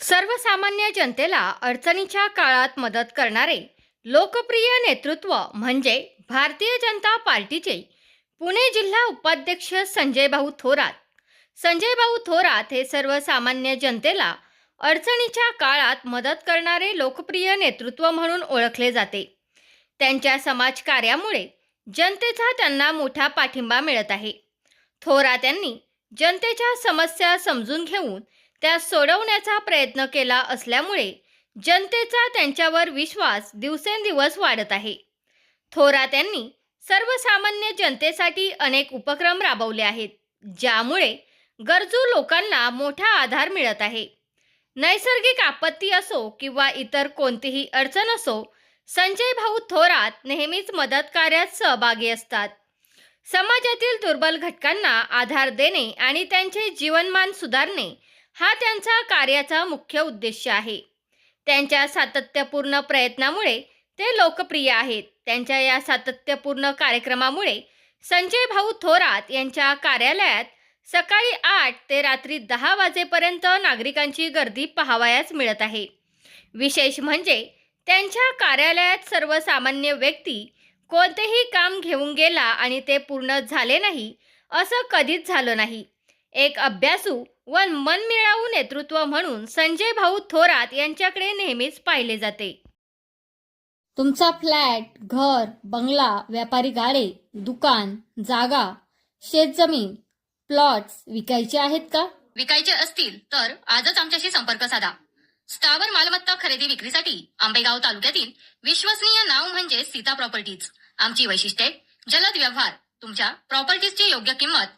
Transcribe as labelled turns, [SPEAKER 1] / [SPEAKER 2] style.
[SPEAKER 1] सर्वसामान्य जनतेला अडचणीच्या काळात मदत करणारे लोकप्रिय नेतृत्व म्हणजे भारतीय जनता पार्टीचे पुणे जिल्हा उपाध्यक्ष संजय भाऊ थोरात. संजय भाऊ थोरात हे सर्वसामान्य जनतेला अडचणीच्या काळात मदत करणारे लोकप्रिय नेतृत्व म्हणून ओळखले जाते. त्यांच्या समाजकार्यामुळे जनतेचा त्यांना मोठा पाठिंबा मिळत आहे. थोरात यांनी जनतेच्या समस्या समजून घेऊन त्या सोडवण्याचा प्रयत्न केला असल्यामुळे जनतेचा त्यांच्यावर विश्वास दिवसेंदिवस वाढत आहे. थोरात यांनी सर्वसामान्य जनतेसाठी अनेक उपक्रम राबवले आहेत ज्यामुळे गरजू लोकांना मोठा आधार मिळत आहे. नैसर्गिक आपत्ती असो किंवा इतर कोणतीही अडचण असो संजय भाऊ थोरात नेहमीच मदत कार्यात सहभागी असतात. समाजातील दुर्बल घटकांना आधार देणे आणि त्यांचे जीवनमान सुधारणे हा त्यांचा कार्याचा मुख्य उद्देश आहे. त्यांच्या सातत्यपूर्ण प्रयत्नामुळे ते लोकप्रिय आहेत. त्यांच्या या सातत्यपूर्ण कार्यक्रमामुळे संजय भाऊ थोरात यांच्या कार्यालयात सकाळी आठ ते रात्री दहा वाजेपर्यंत नागरिकांची गर्दी पाहावयास मिळत आहे. विशेष म्हणजे त्यांच्या कार्यालयात सर्वसामान्य व्यक्ती कोणतेही काम घेऊन गेला आणि ते पूर्ण झाले नाही असं कधीच झालं नाही. एक अभ्यासू व मनमिळावू नेतृत्व म्हणून संजय भाऊ थोरात यांच्याकडे नेहमीच पाहिले जाते. तुमचा फ्लॅट घर बंगला व्यापारी गाडे दुकान जागा शेतजमीन प्लॉट्स विकायचे आहेत का?
[SPEAKER 2] विकायचे असतील तर आजच आमच्याशी संपर्क साधा. स्थावर मालमत्ता खरेदी विक्रीसाठी आंबेगाव तालुक्यातील विश्वसनीय नाव म्हणजे सीता प्रॉपर्टीज. आमची वैशिष्ट्ये जलद व्यवहार तुमच्या प्रॉपर्टीजची योग्य किंमत